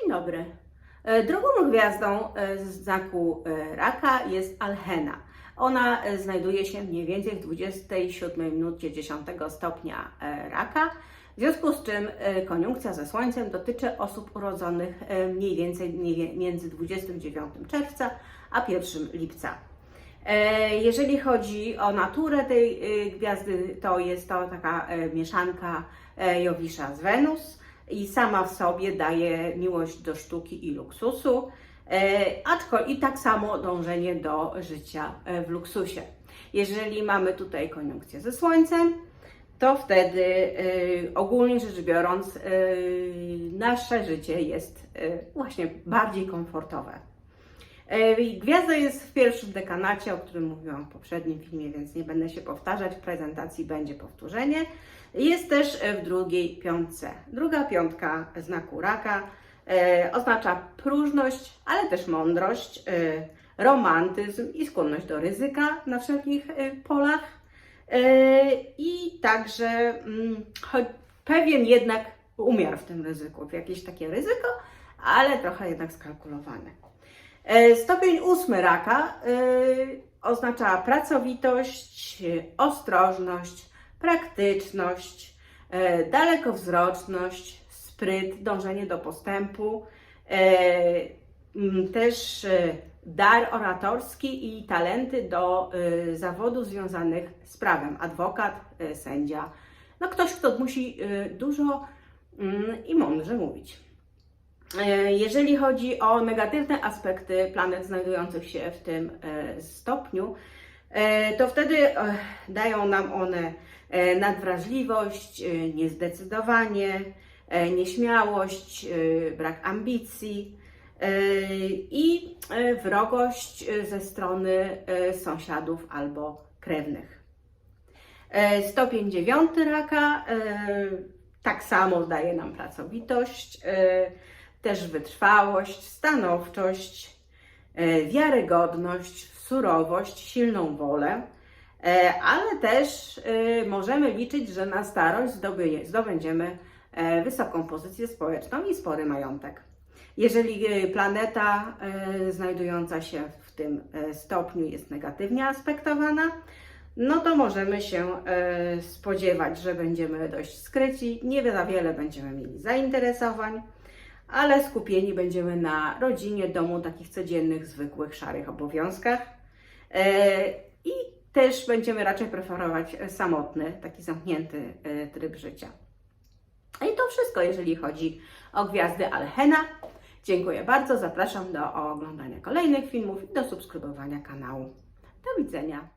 Dzień dobry. E, Drugą gwiazdą e, z znaku e, raka jest Alhena. Ona znajduje się mniej więcej w 27 minucie 10 stopnia raka, w związku z czym koniunkcja ze Słońcem dotyczy osób urodzonych mniej więcej między 29 czerwca a 1 lipca. Jeżeli chodzi o naturę tej gwiazdy, to jest to taka mieszanka Jowisza z Wenus i sama w sobie daje miłość do sztuki i luksusu, e, aczko i tak samo dążenie do życia e, w luksusie. Jeżeli mamy tutaj koniunkcję ze Słońcem, to wtedy e, ogólnie rzecz biorąc nasze życie jest właśnie bardziej komfortowe. E, Gwiazda jest w pierwszym dekanacie, o którym mówiłam w poprzednim filmie, więc nie będę się powtarzać. W prezentacji będzie powtórzenie. Jest też e, w drugiej piątce. Druga piątka znaku raka e, oznacza próżność, ale też mądrość, romantyzm i skłonność do ryzyka na wszelkich polach. I także mm, pewien jednak umiar w tym ryzyku, jakieś takie ryzyko, ale trochę jednak skalkulowane. E, Stopień ósmy raka y, oznacza pracowitość, ostrożność, praktyczność, e, dalekowzroczność, spryt, dążenie do postępu, e, też e, dar oratorski i talenty do e, zawodów związanych z prawem. Adwokat, e, sędzia, no ktoś, kto musi e, dużo mm, i mądrze mówić. E, Jeżeli chodzi o negatywne aspekty planet znajdujących się w tym e, stopniu, e, to wtedy dają nam one nadwrażliwość, niezdecydowanie, nieśmiałość, brak ambicji i wrogość ze strony sąsiadów albo krewnych. Stopień dziewiąty raka tak samo daje nam pracowitość, też wytrwałość, stanowczość, e, wiarygodność, surowość, silną wolę, e, ale też e, możemy liczyć, że na starość zdobędziemy wysoką pozycję społeczną i spory majątek. Jeżeli planeta znajdująca się w tym stopniu jest negatywnie aspektowana, no to możemy się spodziewać, że będziemy dość skryci, nie za wiele będziemy mieli zainteresowań, ale skupieni będziemy na rodzinie, domu, takich codziennych, zwykłych, szarych obowiązkach. E, I też będziemy raczej preferować samotny, taki zamknięty e, tryb życia. I to wszystko, jeżeli chodzi o gwiazdy Alhena. Dziękuję bardzo, zapraszam do oglądania kolejnych filmów i do subskrybowania kanału. Do widzenia.